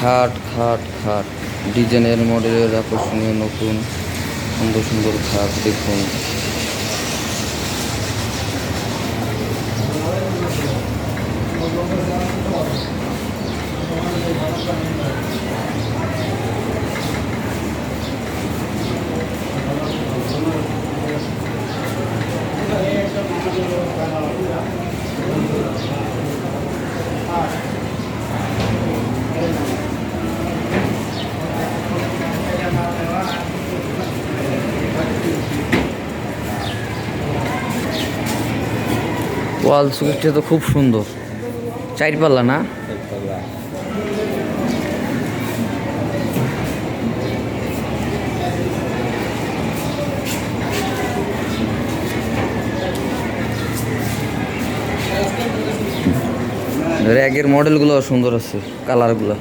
খাট খাট খাট। ডিজাইনের মডেলের আকর্ষণীয় নতুন সুন্দর সুন্দর খাট দেখুন। ওয়াল সুকেসটা তো খুব সুন্দর। চার পাল্লা না? র্যাগের মডেলগুলো সুন্দর আছে কালারগুলো।